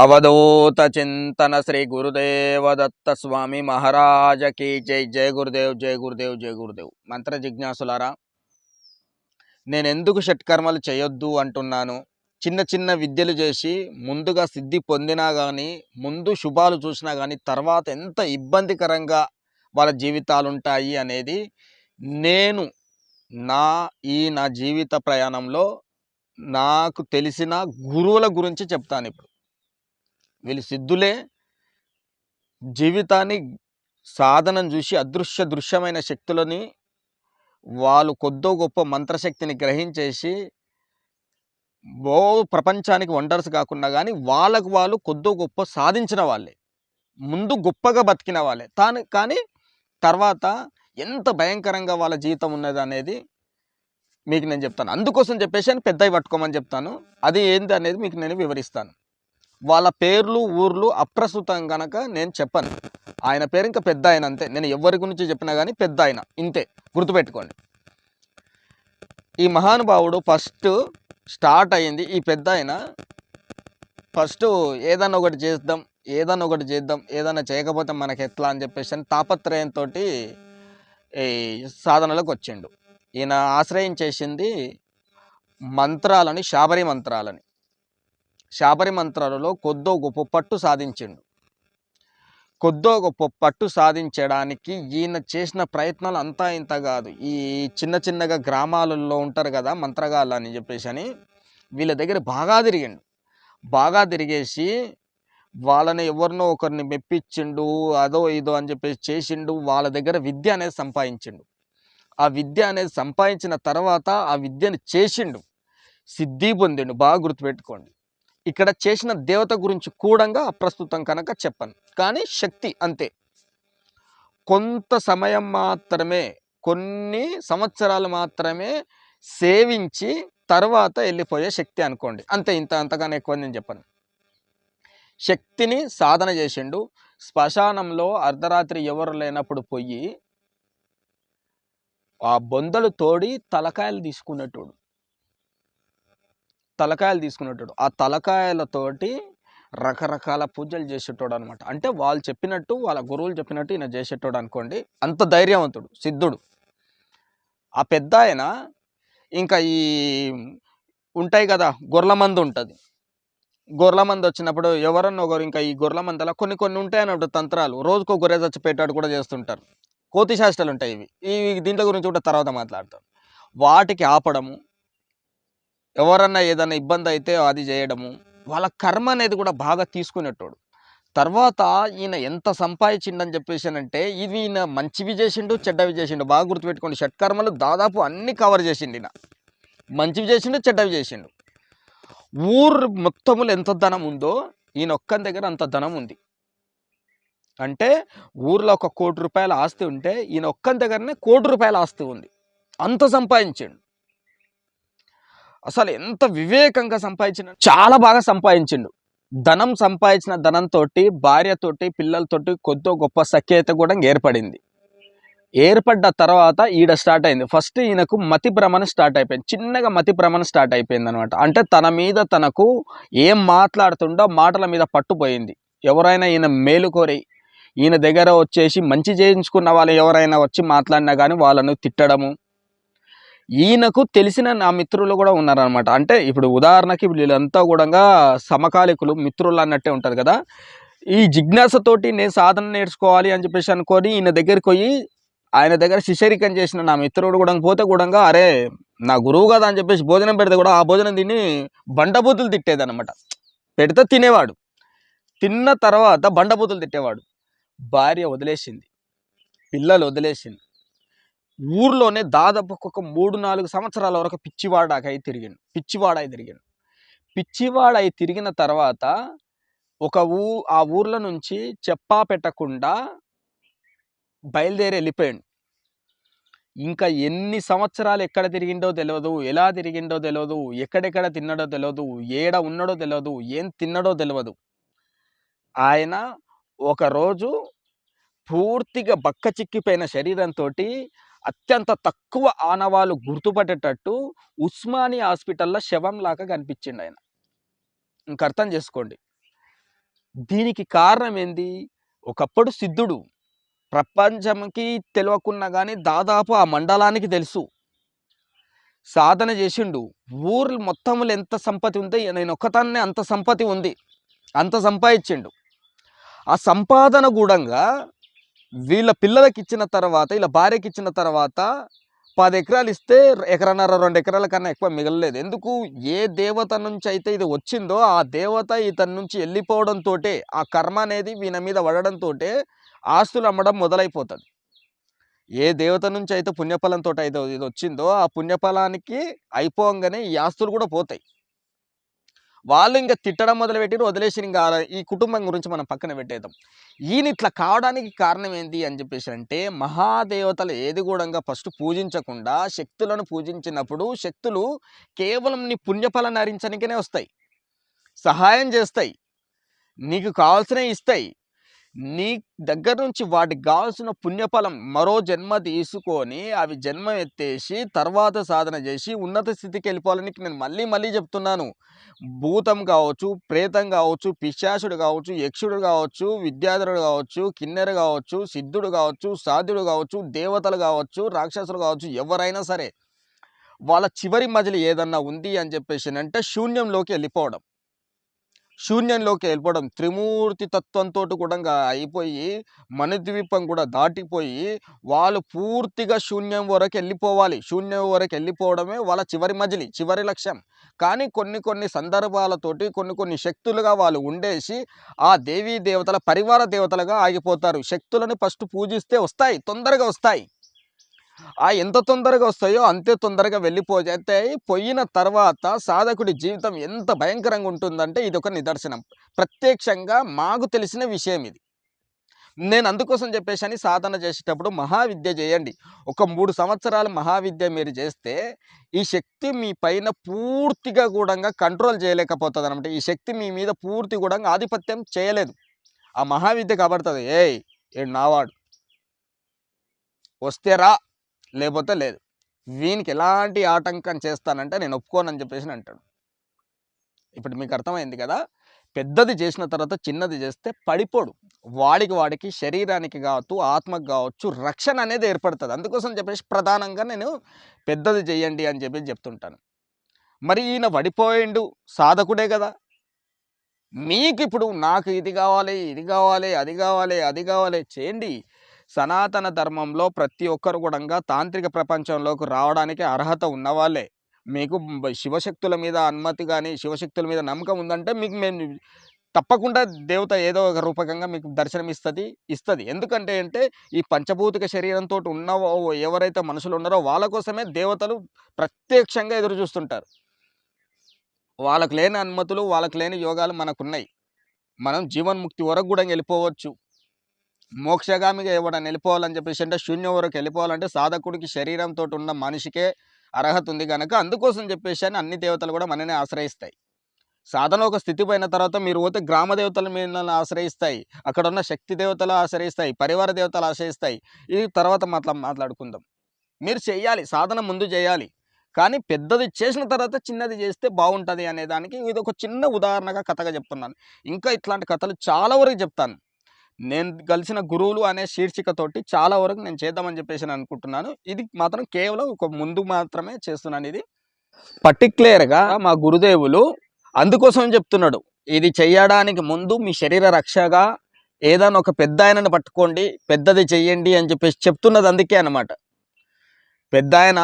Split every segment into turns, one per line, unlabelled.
అవధూత చింతన శ్రీ గురుదేవ దత్త స్వామి మహారాజ కీ జై. జయ గురుదేవ్ జయ గురుదేవ్ జయ గురుదేవ్. మంత్ర జిజ్ఞాసులారా నేను ఎందుకు షట్కర్మలు చేయొద్దు అంటున్నాను? చిన్న చిన్న విద్యలు చేసి ముందుగా సిద్ధి పొందినా కానీ ముందు శుభాలు చూసినా కానీ తర్వాత ఎంత ఇబ్బందికరంగా వాళ్ళ జీవితాలు ఉంటాయి అనేది నేను నా ఈ నా జీవిత ప్రయాణంలో నాకు తెలిసిన గురువుల గురించి చెప్తాను ఇప్పుడు వీళ్ళు సిద్ధులే. జీవితాన్ని సాధనం చూసి అదృశ్య దృశ్యమైన శక్తులని వాళ్ళు కొద్దో గొప్ప మంత్రశక్తిని గ్రహించేసి బో ప్రపంచానికి వండర్స్ కాకుండా కానీ వాళ్ళకు వాళ్ళు కొద్దో గొప్ప సాధించిన వాళ్ళే. ముందు గొప్పగా బతికిన వాళ్ళే. తాను కానీ తర్వాత ఎంత భయంకరంగా వాళ్ళ జీవితం ఉన్నది అనేది మీకు నేను చెప్తాను. అందుకోసం చెప్పేసి అని పెద్దవి పట్టుకోమని చెప్తాను. అది ఏంది అనేది మీకు నేను వివరిస్తాను. వాళ్ళ పేర్లు ఊర్లు అప్రస్తుతం కనుక నేను చెప్పను. ఆయన పేరు ఇంకా పెద్ద ఆయన అంతే. నేను ఎవరి గురించి చెప్పినా కానీ పెద్ద ఆయన. ఇంతే. గుర్తుపెట్టుకోండి. ఈ మహానుభావుడు ఫస్ట్ స్టార్ట్ అయ్యింది. ఈ పెద్ద ఆయన ఫస్ట్ ఏదన్నా ఒకటి చేద్దాం ఏదన్నా ఒకటి చేద్దాం ఏదన్నా చేయకపోతే మనకి ఎట్లా అని చెప్పేసి అని తాపత్రయంతో ఈ సాధనలోకి వచ్చిండు. ఈయన ఆశ్రయించేసింది మంత్రాలని శాబరి మంత్రాలని. శాబరి మంత్రాలలో కొద్దో గొప్ప పట్టు సాధించిండు. కొద్దో గొప్ప పట్టు సాధించడానికి ఈయన చేసిన ప్రయత్నాలు అంతా ఇంత కాదు. ఈ చిన్న చిన్నగా గ్రామాలలో ఉంటారు కదా మంత్రగాళ్ళు అని చెప్పేసి అని వీళ్ళ దగ్గర బాగా తిరిగిండు. బాగా తిరిగేసి వాళ్ళని ఎవరినో ఒకరిని మెప్పించిండు అదో ఇదో అని చెప్పేసి చేసిండు. వాళ్ళ దగ్గర విద్య అనేది సంపాదించిండు. ఆ విద్య అనేది సంపాదించిన తర్వాత ఆ విద్యను చేసిండు. సిద్ధి పొందిండు. బాగా గుర్తుపెట్టుకోండి. ఇక్కడ చేసిన దేవత గురించి కూడంగా ప్రస్తుతం కనుక చెప్పను. కానీ శక్తి అంతే. కొంత సమయం మాత్రమే కొన్ని సంవత్సరాలు మాత్రమే సేవించి తర్వాత వెళ్ళిపోయే శక్తి అనుకోండి. అంతే ఇంత అంతగానే ఎక్కువ నేను చెప్పను. శక్తిని సాధన చేసిండు. శ్మశానంలో అర్ధరాత్రి ఎవరు లేనప్పుడు పోయి ఆ బొందలు తోడి తలకాయలు తీసుకునేటోడు. తలకాయలు తీసుకునేటోడు. ఆ తలకాయలతోటి రకరకాల పూజలు చేసేటోడు అనమాట అంటే వాళ్ళు చెప్పినట్టు వాళ్ళ గురువులు చెప్పినట్టు ఈయన చేసేటోడు అనుకోండి అంత ధైర్యవంతుడు సిద్ధుడు. ఆ పెద్ద ఆయన ఇంకా ఈ ఉంటాయి కదా గొర్రెల మందు ఉంటుంది. గొర్రెల మంది వచ్చినప్పుడు ఎవరన్నా ఒకరు ఇంకా ఈ గొర్రెల మందలా కొన్ని కొన్ని ఉంటాయి అన్నట్టు తంత్రాలు. రోజుకో గొర్రె చచ్చిపెట్టాడు కూడా చేస్తుంటారు. కోతి శాస్త్రాలు ఉంటాయి ఇవి. ఈ దీంట్లో గురించి కూడా తర్వాత మాట్లాడతాం. వాటికి ఆపడము ఎవరన్నా ఏదైనా ఇబ్బంది అయితే అది చేయడము వాళ్ళ కర్మ అనేది కూడా బాగా తీసుకునేటోడు. తర్వాత ఈయన ఎంత సంపాదించిండని చెప్పేసి అంటే ఇవి ఈయన మంచివి చేసిండు చెడ్డవి చేసిండు బాగా గుర్తుపెట్టుకోండి షట్కర్మలు దాదాపు అన్ని కవర్ చేసిండు ఈయన మంచివి చేసిండు చెడ్డవి చేసిండు ఊరు మొత్తములు ఎంత ధనం ఉందో ఈయన ఒక్కని దగ్గర అంత ధనం ఉంది. అంటే ఊర్లో ఒక కోటి రూపాయల ఆస్తి ఉంటే ఈయన ఒక్కని దగ్గరనే కోటి రూపాయల ఆస్తి ఉంది. అంత సంపాదించిండు. అసలు ఎంత వివేకంగా సంపాదించిన చాలా బాగా సంపాదించిండు. ధనం సంపాదించిన ధనంతో భార్యతోటి పిల్లలతోటి కొద్దో గొప్ప సఖ్యత కూడా ఏర్పడింది. ఏర్పడ్డ తర్వాత ఈడ స్టార్ట్ అయింది. ఫస్ట్ ఈయనకు మతి భ్రమణ స్టార్ట్ అయిపోయింది. చిన్నగా మతి భ్రమణ స్టార్ట్ అయిపోయింది అనమాట అంటే తన మీద తనకు ఏం మాట్లాడుతుండో మాటల మీద పట్టుపోయింది. ఎవరైనా ఈయన మేలు కోరి ఈయన దగ్గర వచ్చేసి మంచి చేయించుకున్న వాళ్ళు ఎవరైనా వచ్చి మాట్లాడినా కానీ వాళ్ళను తిట్టడము ఈయనకు తెలిసిన నా మిత్రులు కూడా ఉన్నారనమాట అంటే ఇప్పుడు ఉదాహరణకి వీళ్ళంతా కూడా సమకాలికులు మిత్రులు అన్నట్టే ఉంటారు కదా. ఈ జిజ్ఞాసతోటి నేను సాధన నేర్చుకోవాలి అని చెప్పేసి అనుకొని ఈయన దగ్గరికి పోయి ఆయన దగ్గర శిశరికం చేసిన నా మిత్రుడు కూడా పోతే కూడా అరే నా గురువు కదా అని చెప్పేసి భోజనం పెడితే కూడా ఆ భోజనం తిని బండబూతులు తిట్టేదన్నమాట. పెడితే తినేవాడు. తిన్న తర్వాత బండబూతులు తిట్టేవాడు. భార్య వదిలేసింది. పిల్లలు వదిలేసింది. ఊర్లోనే దాదాపు ఒక మూడు నాలుగు సంవత్సరాల వరకు పిచ్చివాడాకై తిరిగిండు. పిచ్చివాడై తిరిగిండు. పిచ్చివాడై తిరిగిన తర్వాత ఒక ఊ ఆ ఊర్ల నుంచి చెప్పా పెట్టకుండా బయలుదేరి వెళ్ళిపోయాడు. ఇంకా ఎన్ని సంవత్సరాలు ఎక్కడ తిరిగిండో తెలియదు ఎలా తిరిగిండో తెలియదు ఎక్కడెక్కడ తిన్నాడో తెలియదు ఏడ ఉన్నాడో తెలియదు ఏం తిన్నాడో తెలియదు ఆయన ఒకరోజు పూర్తిగా బక్క చిక్కిపోయిన శరీరంతో అత్యంత తక్కువ ఆనవాళ్ళు గుర్తుపట్టేటట్టు ఉస్మానియా హాస్పిటల్లో శవం లాగా కనిపించిండు ఆయన. ఇంక అర్థం చేసుకోండి. దీనికి కారణం ఏంది? ఒకప్పుడు సిద్ధుడు ప్రపంచంకి తెలియకున్నా కానీ దాదాపు ఆ మండలానికి తెలుసు. సాధన చేసిండు. ఊర్లు మొత్తంలో ఎంత సంపత్తి ఉందో నేను ఒక్కతాన్నే అంత సంపత్తి ఉంది. అంత సంపాదించిండు. ఆ సంపాదన గూడంగా వీళ్ళ పిల్లలకి ఇచ్చిన తర్వాత వీళ్ళ భార్యకి ఇచ్చిన తర్వాత పది ఎకరాలు ఇస్తే ఎకరన్నర రెండు ఎకరాల కన్నా ఎక్కువ మిగలలేదు. ఎందుకు? ఏ దేవత నుంచి అయితే ఇది వచ్చిందో ఆ దేవత ఇతని నుంచి వెళ్ళిపోవడంతో ఆ కర్మ అనేది వీన మీద పడడంతో ఆస్తులు అమ్మడం మొదలైపోతుంది. ఏ దేవత నుంచి అయితే పుణ్యఫలంతో అయితే ఇది వచ్చిందో ఆ పుణ్యఫలానికి అయిపోగానే ఈ ఆస్తులు కూడా పోతాయి. వాళ్ళు ఇంకా తిట్టడం మొదలుపెట్టి వదిలేసి ఇంకా ఈ కుటుంబం గురించి మనం పక్కన పెట్టేద్దాం. ఈయన ఇట్లా కావడానికి కారణం ఏంటి అని చెప్పేసి అంటే మహాదేవతలు ఏది కూడా ఫస్ట్ పూజించకుండా శక్తులను పూజించినప్పుడు శక్తులు కేవలం నీ పుణ్యఫలాన్ని నరించడానికనే వస్తాయి. సహాయం చేస్తాయి. నీకు కావాల్సినవి ఇస్తాయి. నీ దగ్గర నుంచి వాటికి కావాల్సిన పుణ్యఫలం మరో జన్మ తీసుకొని అవి జన్మ ఎత్తేసి తర్వాత సాధన చేసి ఉన్నత స్థితికి వెళ్ళిపోవాలని నేను మళ్ళీ మళ్ళీ చెప్తున్నాను. భూతం కావచ్చు ప్రేతం కావచ్చు పిశాసుడు కావచ్చు యక్షుడు కావచ్చు విద్యాధరుడు కావచ్చు కిన్నెరు కావచ్చు సిద్ధుడు కావచ్చు సాధ్యుడు కావచ్చు దేవతలు కావచ్చు రాక్షసులు కావచ్చు ఎవరైనా సరే వాళ్ళ చివరి మజిలి ఏదన్నా ఉంది అని చెప్పేసి అంటే శూన్యంలోకి వెళ్ళిపోవడం. శూన్యంలోకి వెళ్ళిపోవడం త్రిమూర్తి తత్వంతో కూడా అయిపోయి మణిద్వీపం కూడా దాటిపోయి వాళ్ళు పూర్తిగా శూన్యం వరకు వెళ్ళిపోవాలి శూన్యం వరకు వెళ్ళిపోవడమే వాళ్ళ చివరి మజిలి చివరి లక్ష్యం. కానీ కొన్ని కొన్ని సందర్భాలతోటి కొన్ని కొన్ని శక్తులుగా వాళ్ళు ఉండేసి ఆ దేవీ దేవతల పరివార దేవతలుగా ఆగిపోతారు. శక్తులను ఫస్ట్ పూజిస్తే వస్తాయి తొందరగా వస్తాయి. ఆ ఎంత తొందరగా వస్తాయో అంతే తొందరగా వెళ్ళిపోతాయి పోయిన తర్వాత సాధకుడి జీవితం ఎంత భయంకరంగా ఉంటుందంటే ఇది ఒక నిదర్శనం. ప్రత్యక్షంగా మాకు తెలిసిన విషయం ఇది. నేను అందుకోసం చెప్పేసి సాధన చేసేటప్పుడు మహావిద్య చేయండి. ఒక మూడు సంవత్సరాలు మహావిద్య మీరు చేస్తే ఈ శక్తి మీ పైన పూర్తిగా కూడా కంట్రోల్ చేయలేకపోతుంది అనమాట ఈ శక్తి మీ మీద పూర్తి కూడా ఆధిపత్యం చేయలేదు. ఆ మహావిద్య కాబడుతుంది ఏయ్ ఏడు నావాడు వస్తే రా. లేకపోతే లేదు. వీనికి ఎలాంటి ఆటంకం చేస్తానంటే నేను ఒప్పుకోనని చెప్పేసి అంటాడు. ఇప్పుడు మీకు అర్థమైంది కదా? పెద్దది చేసిన తర్వాత చిన్నది చేస్తే పడిపోడు. వాడికి వాడికి శరీరానికి కావచ్చు ఆత్మకు కావచ్చు రక్షణ అనేది ఏర్పడుతుంది. అందుకోసం చెప్పేసి ప్రధానంగా నేను పెద్దది చేయండి అని చెప్పి చెప్తుంటాను. మరి ఈయన పడిపోయిండు. సాధకుడే కదా. మీకు ఇప్పుడు నాకు ఇది కావాలి ఇది కావాలి అది కావాలి అది కావాలి చేయండి. సనాతన ధర్మంలో ప్రతి ఒక్కరు కూడా తాంత్రిక ప్రపంచంలోకి రావడానికి అర్హత ఉన్నవాళ్ళే. మీకు శివశక్తుల మీద అనుమతి కానీ శివశక్తుల మీద నమ్మకం ఉందంటే మీకు మేము తప్పకుండా దేవత ఏదో ఒక రూపకంగా మీకు దర్శనం ఇస్తుంది. ఇస్తుంది ఎందుకంటే అంటే ఈ పంచభూతిక శరీరంతో ఉన్న ఎవరైతే మనుషులు ఉన్నారో వాళ్ళ కోసమే దేవతలు ప్రత్యక్షంగా ఎదురు చూస్తుంటారు. వాళ్ళకు లేని అనుమతులు వాళ్ళకు లేని యోగాలు మనకున్నాయి. మనం జీవన్ముక్తి వరకు కూడా వెళ్ళిపోవచ్చు. మోక్షగామిగా ఎవడని వెళ్ళిపోవాలని చెప్పేసి అంటే శూన్యం వరకు వెళ్ళిపోవాలంటే సాధకుడికి శరీరంతో ఉన్న మనిషికే అర్హత ఉంది కనుక అందుకోసం చెప్పేసి అని అన్ని దేవతలు కూడా మననే ఆశ్రయిస్తాయి. సాధన ఒక స్థితి పోయిన తర్వాత మీరు పోతే గ్రామ దేవతలు మిమ్మల్ని ఆశ్రయిస్తాయి అక్కడ ఉన్న శక్తి దేవతలు ఆశ్రయిస్తాయి పరివార దేవతలు ఆశ్రయిస్తాయి. ఇది తర్వాత మాట్లా మాట్లాడుకుందాం. మీరు చేయాలి సాధన ముందు చేయాలి. కానీ పెద్దది చేసిన తర్వాత చిన్నది చేస్తే బాగుంటుంది అనే దానికి ఇది ఒక చిన్న ఉదాహరణగా కథగా చెప్తున్నాను. ఇంకా ఇట్లాంటి కథలు చాలా వరకు చెప్తాను. నేను కలిసిన గురువులు అనే శీర్షికతోటి చాలా వరకు నేను చేద్దామని చెప్పేసి నేను అనుకుంటున్నాను. ఇది మాత్రం కేవలం ఒక ముందు మాత్రమే చేస్తున్నాను. ఇది పర్టిక్యులర్గా మా గురుదేవులు అందుకోసం చెప్తున్నాడు. ఇది చేయడానికి ముందు మీ శరీర రక్షగా ఏదైనా ఒక పెద్ద ఆయనను పట్టుకోండి పెద్దది చెయ్యండి అని చెప్పేసి చెప్తున్నది అందుకే అనమాట పెద్ద ఆయన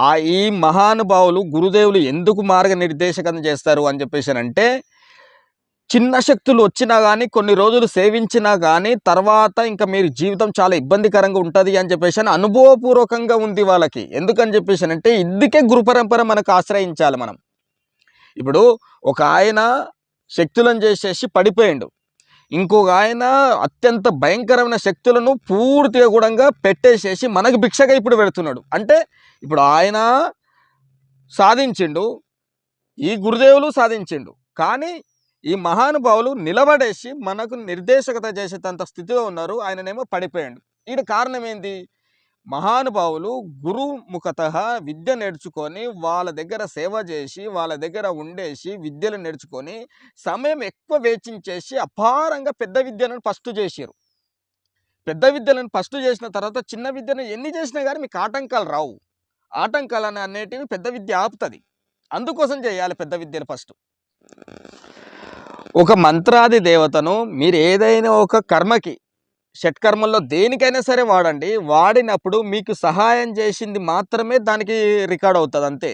ఆ ఈ మహానుభావులు గురుదేవులు ఎందుకు మార్గనిర్దేశకం చేస్తారు అని చెప్పేసి అంటే చిన్న శక్తులు వచ్చినా కానీ కొన్ని రోజులు సేవించినా కానీ తర్వాత ఇంకా మీరు జీవితం చాలా ఇబ్బందికరంగా ఉంటుంది అని చెప్పేసి అని అనుభవపూర్వకంగా ఉంది వాళ్ళకి. ఎందుకని చెప్పేసి అంటే ఇందుకే గురు పరంపర మనకు ఆశ్రయించాలి మనం. ఇప్పుడు ఒక ఆయన శక్తులను చేసేసి పడిపోయిండు. ఇంకొక ఆయన అత్యంత భయంకరమైన శక్తులను పూర్తిగా కూడా పెట్టేసేసి మనకు భిక్షగా ఇప్పుడు పెడుతున్నాడు. అంటే ఇప్పుడు ఆయన సాధించిండు. ఈ గురుదేవులు సాధించిండు. కానీ ఈ మహానుభావులు నిలబడేసి మనకు నిర్దేశకత చేసేటంత స్థితిలో ఉన్నారు. ఆయననేమో పడిపోయాడు. ఈయన కారణం ఏంది మహానుభావులు గురుముఖత విద్య నేర్చుకొని వాళ్ళ దగ్గర సేవ చేసి వాళ్ళ దగ్గర ఉండేసి విద్యలు నేర్చుకొని సమయం ఎక్కువ వేచించేసి అపారంగా పెద్ద విద్యలను ఫస్ట్ చేసారు పెద్ద విద్యలను ఫస్ట్ చేసిన తర్వాత చిన్న విద్యను ఎన్ని చేసినా కానీ మీకు ఆటంకాలు రావు. ఆటంకాలు అనేటివి పెద్ద విద్య ఆపుతుంది. అందుకోసం చేయాలి పెద్ద విద్యను ఫస్ట్. ఒక మంత్రాది దేవతను మీరు ఏదైనా ఒక కర్మకి షట్కర్మల్లో దేనికైనా సరే వాడండి. వాడినప్పుడు మీకు సహాయం చేసింది మాత్రమే దానికి రికార్డ్ అవుతుంది అంతే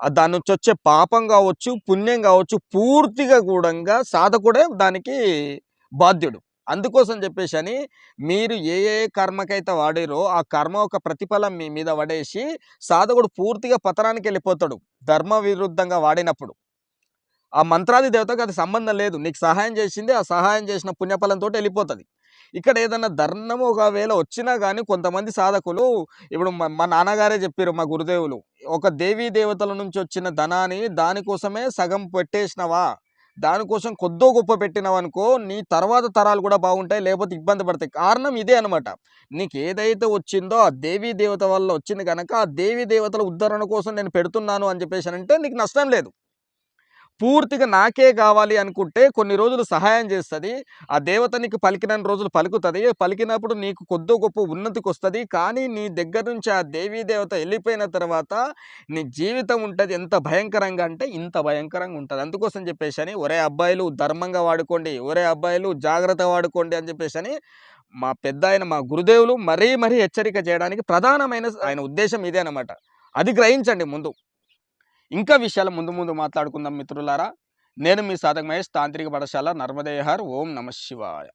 దాని నుంచి వచ్చే పాపం కావచ్చు పుణ్యం కావచ్చు పూర్తిగా కూడంగా సాధకుడే దానికి బాధ్యుడు. అందుకోసం చెప్పేసి అని మీరు ఏ ఏ కర్మకైతే వాడారో ఆ కర్మ ఒక ప్రతిఫలం మీ మీద పడేసి సాధకుడు పూర్తిగా పతనానికి వెళ్ళిపోతాడు. ధర్మ విరుద్ధంగా వాడినప్పుడు. ఆ మంత్రాది దేవతకు అది సంబంధం లేదు. నీకు సహాయం చేసింది ఆ సహాయం చేసిన పుణ్యఫలంతో వెళ్ళిపోతుంది. ఇక్కడ ఏదన్నా ధర్మం ఒకవేళ వచ్చినా కానీ కొంతమంది సాధకులు ఇప్పుడు మా నాన్నగారే చెప్పారు మా గురుదేవులు ఒక దేవీ దేవతల నుంచి వచ్చిన ధనాన్ని దానికోసమే సగం పెట్టేసినవా? దానికోసం కొద్దో గొప్ప పెట్టినవనుకో నీ తర్వాత తరాలు కూడా బాగుంటాయి లేకపోతే ఇబ్బంది పడతాయి. కారణం ఇదే అనమాట నీకు ఏదైతే వచ్చిందో ఆ దేవీ దేవత వల్ల వచ్చింది కనుక ఆ దేవీ దేవతల ఉద్ధరణ కోసం నేను పెడుతున్నాను అని చెప్పేసి అంటే నీకు నష్టం లేదు. పూర్తిగా నాకే కావాలి అనుకుంటే కొన్ని రోజులు సహాయం చేస్తుంది. ఆ దేవత నీకు పలికిన రోజులు పలుకుతుంది. పలికినప్పుడు నీకు కొద్దో గొప్ప ఉన్నతికి వస్తుంది కానీ నీ దగ్గర నుంచి ఆ దేవీ దేవత వెళ్ళిపోయిన తర్వాత నీ జీవితం ఉంటుంది. ఎంత భయంకరంగా అంటే ఇంత భయంకరంగా ఉంటుంది. అందుకోసం చెప్పేసి అని ఒరే అబ్బాయిలు ధర్మంగా వాడుకోండి. ఒరే అబ్బాయిలు జాగ్రత్త వాడుకోండి అని చెప్పేసి అని మా పెద్ద ఆయన మా గురుదేవులు మరీ మరీ హెచ్చరిక చేయడానికి ప్రధానమైన ఆయన ఉద్దేశం ఇదే అనమాట అది గ్రహించండి ముందు. ఇంకా విషయాలు ముందు ముందు మాట్లాడుకుందాం మిత్రులారా. నేను మీ సాధక మహేష్ తాంత్రిక పాఠశాల నర్మదేహర్. ఓం నమ శివాయ.